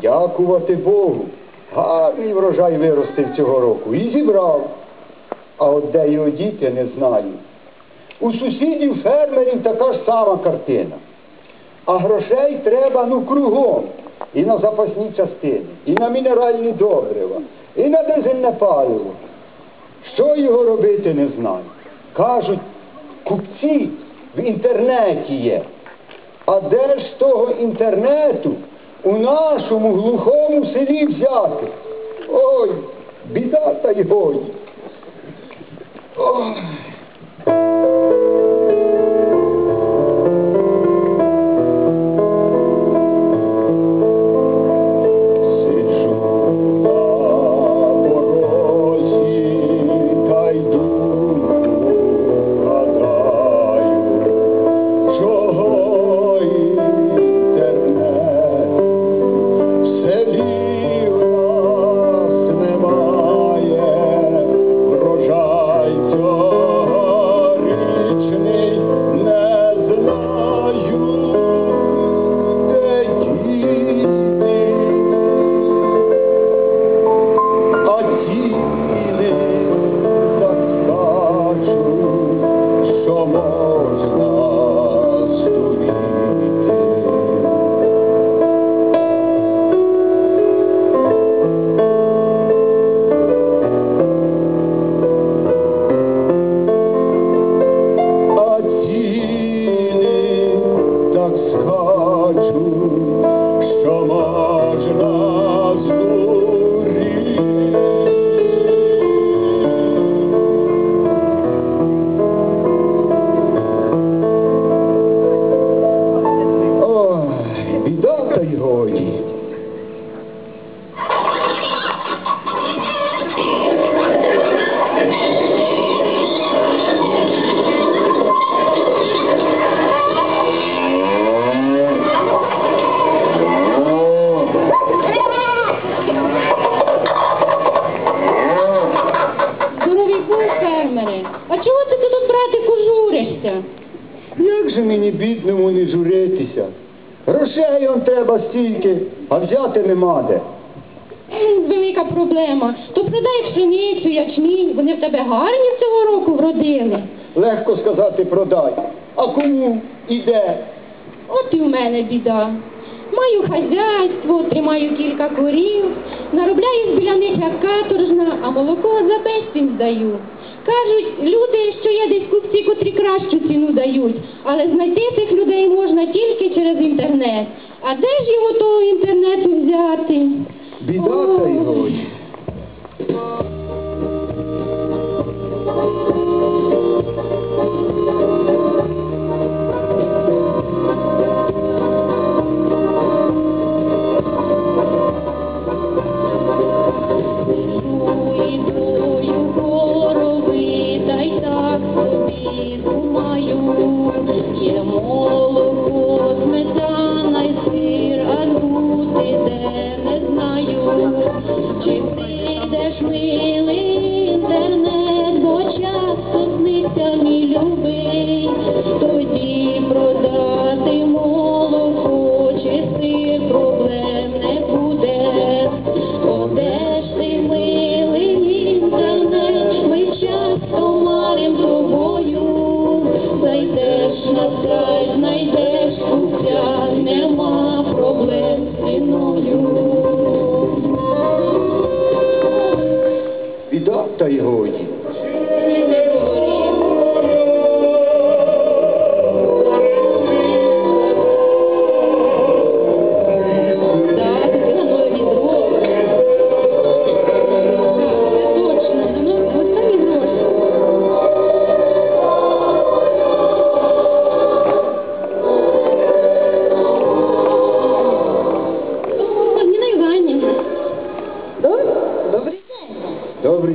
Дякувати Богу. Гарний врожай виростив цього року і зібрав. А от де його діти, не знаю. У сусідів фермерів така ж сама картина. А грошей треба ну кругом. І на запасні частини, і на мінеральні добрива, і на дизельне паливо. Що його робити, не знаю. Кажуть, купці в інтернеті є. А де ж того інтернету у нашому глухому селі взяти? Ой, біда та й годі. Ой. Журишся? Як же мені бідному не журитися? Грошей он треба стільки, а взяти нема де. Велика проблема. То продай пшеницю, ячмінь, вони в тебе гарні цього року вродили. Легко сказати продай. А кому і де? От і в мене біда. Маю хазяйство, тримаю кілька корів, наробляю біля них як каторжна, а молоко за безцінь здаю. Кажуть, люди, що є десь купці, котрі кращу ціну дають, але знайти цих людей можна тільки через інтернет. А де ж його того інтернету взяти? Біда та й годі.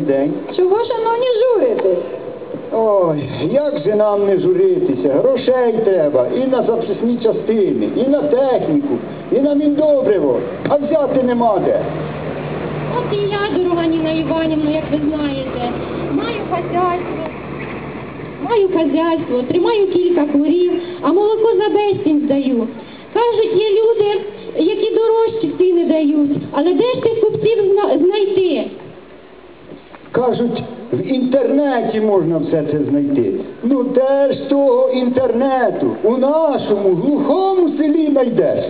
День. Чого, шановні, журитесь? Ой, як же нам не журитися? Грошей треба і на запчасні частини, і на техніку, і на міндобриво, а взяти нема де. От і я, дорога Ніна Іванівна, як ви знаєте, маю хазяйство. Маю хазяйство, тримаю кілька курів, а молоко за безцінь здаю. Кажуть, є люди, які дорожчі ціни продають. Але де ж тих купців знайти? Кажуть, в інтернеті можна все це знайти. Ну де ж того інтернету? У нашому глухому селі знайдеш.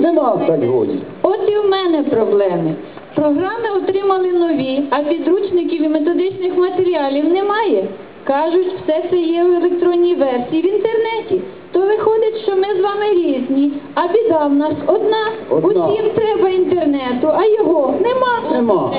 Нема так годі. От і в мене проблеми. Програми отримали нові, а підручників і методичних матеріалів немає. Кажуть, все це є в електронній версії в інтернеті. То виходить, що ми з вами різні, а біда в нас одна. Одна. Усім треба інтернету, а його нема. Нема.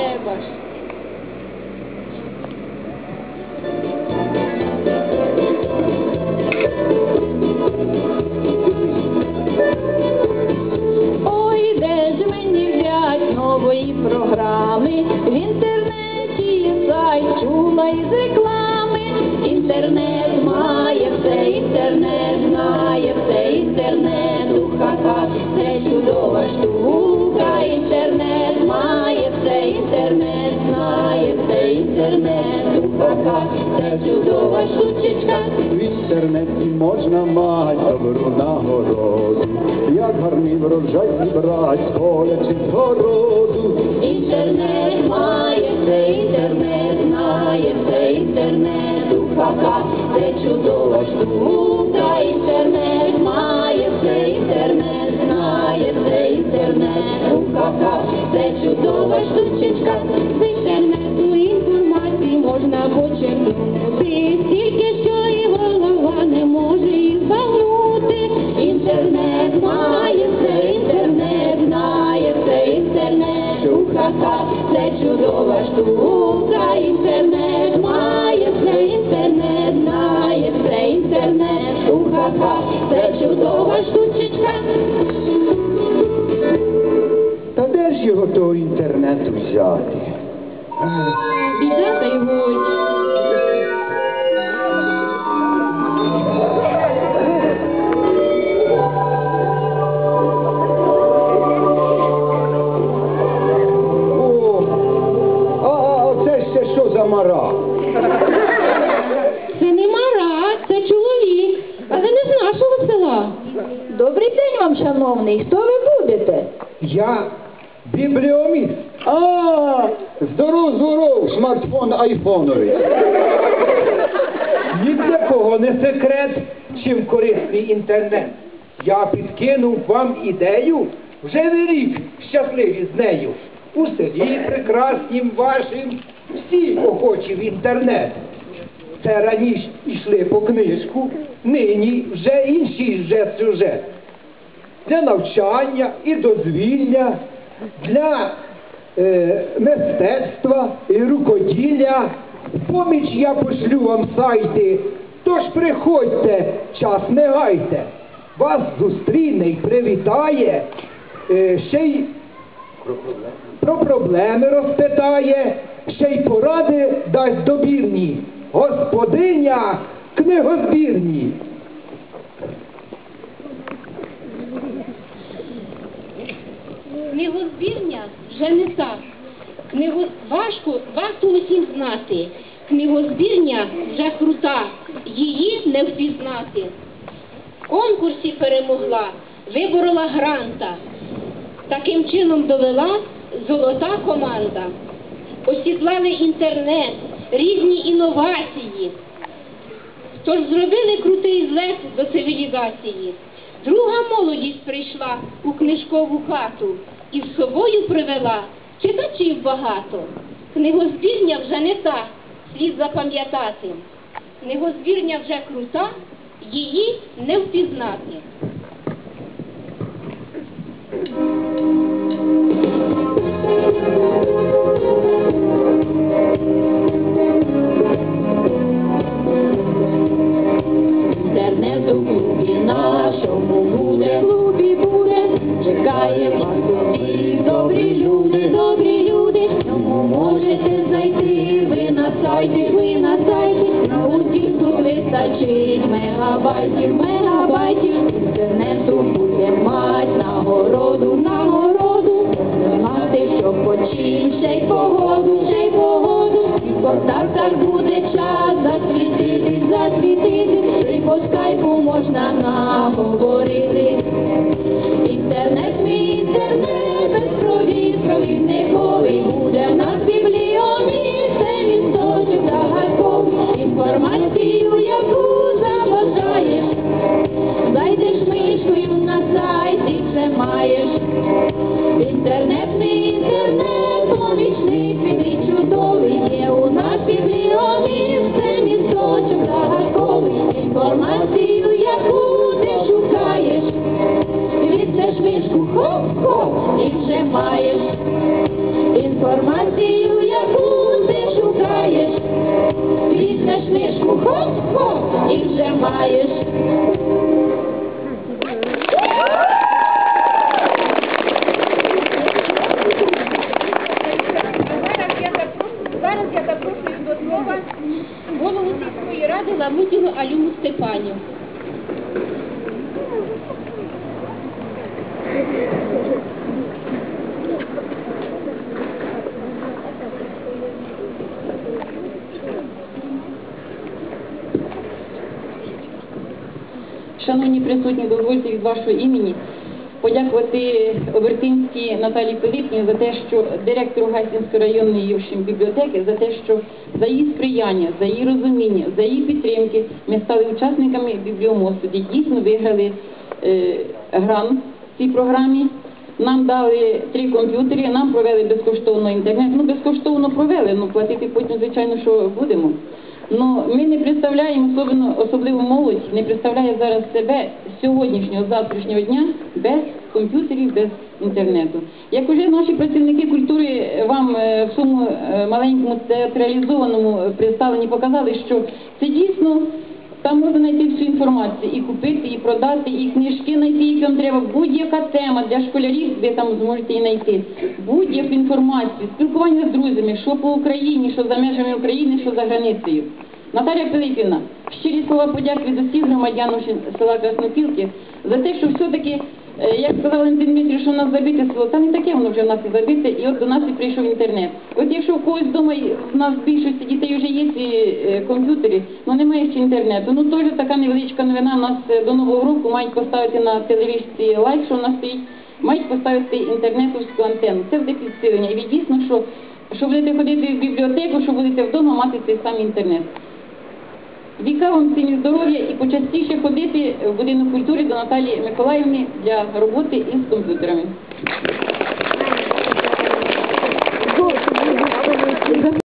Це чудова штучечка. В інтернеті можна мати добру нагороду, як гарний врожай зібрать з поля чи з городу. Інтернет має все, інтернет знає все, інтернет у ха-ха, це чудова штука. Інтернет має все, інтернет знає все, інтернет у ха-ха, це чудова штучечка. Можна почерпнути, тільки що і голова не може їх збагнути. Інтернет має все, інтернет знає все, інтернет у ха-ха, це чудова штука. Інтернет має все, інтернет знає все, інтернет у ха-ха, це чудова штучечка. Та де ж його того інтернету взяти? Біда та й годі. О, смартфон айфоновий. Ні для кого не секрет, чим корисний інтернет. Я підкинув вам ідею, вже не рік щасливі з нею. У селі прекраснім вашим всі охочі в інтернет. Це раніше йшли по книжку, нині вже інший вже сюжет. Для навчання і дозвілля, для е, мистецтва і рукоділля. Поміч я пошлю вам сайти, тож приходьте, час не гайте. Вас зустріне й привітає, е, ще й про проблеми розпитає, ще й поради дасть добірні. Господиня книгозбірні. Книгозбірня вже не так. Книго... Важко, варто усім знати. Книгозбірня вже крута, її не впізнати. В конкурсі перемогла, виборола гранта. Таким чином довела золота команда. Осідлали інтернет, різні інновації. Тож зробили крутий злет до цивілізації. Друга молодість прийшла у книжкову хату і з собою привела читачів багато. Книгозбірня вже не та, слід запам'ятати. Книгозбірня вже крута, її не впізнати. 10 мегабайтів, мегабайтів, інтернету буде мать нагороду, нагороду, мати, що почин, ще й погоду, ще й погоду, і в контактах буде час засвітити, засвітити, і по скайпу можна наговорити. Інтернет, мій інтернет. Слова голову сільської ради Ламутіну Алюну Степанів. Шановні присутні, дозвольте від вашого імені подякувати Обертинській Наталії Пилипні за те, що директору Гайсінської районної Євшин бібліотеки, за те, що за її сприяння, за її розуміння, за її підтримки ми стали учасниками бібліомосту, де дійсно виграли е, грант в цій програмі. Нам дали три комп'ютери, нам провели безкоштовно інтернет. Ну, безкоштовно провели, ну платити потім, звичайно, що будемо. Ну, ми не представляємо, особливо, особливо молодь, не представляє зараз себе сьогоднішнього, завтрашнього дня без комп'ютерів, без інтернету. Як уже наші працівники культури вам е, в цьому е, маленькому театралізованому е, представленні показали, що це дійсно там можна знайти всю інформацію і купити, і продати, і книжки знайти, які вам треба. Будь-яка тема для школярів, ви там зможете її знайти. Будь-яку інформацію, спілкування з друзями, що по Україні, що за межами України, що за границею. Наталя Пилипівна, щирі слова подяки від усіх громадян села Краснопілки за те, що все-таки, е, як сказав Валентин Дмитрій, що в нас забите село, та не таке воно вже в нас і забите, і от до нас і прийшов інтернет. От якщо у когось вдома, в нас в більшості дітей вже є ці е, комп'ютери, ну немає ще інтернету. Ну теж така невеличка новина, у нас е, до Нового року мають поставити на телевізці лайк, що у нас стоїть, мають поставити інтернетовську антенну. Це буде підсилення. І дійсно, що, що будете ходити в бібліотеку, що будете вдома мати цей самий інтернет. Віка вам здоров'я і почастіше ходити в будинок культури до Наталії Миколаївни для роботи із комп'ютерами.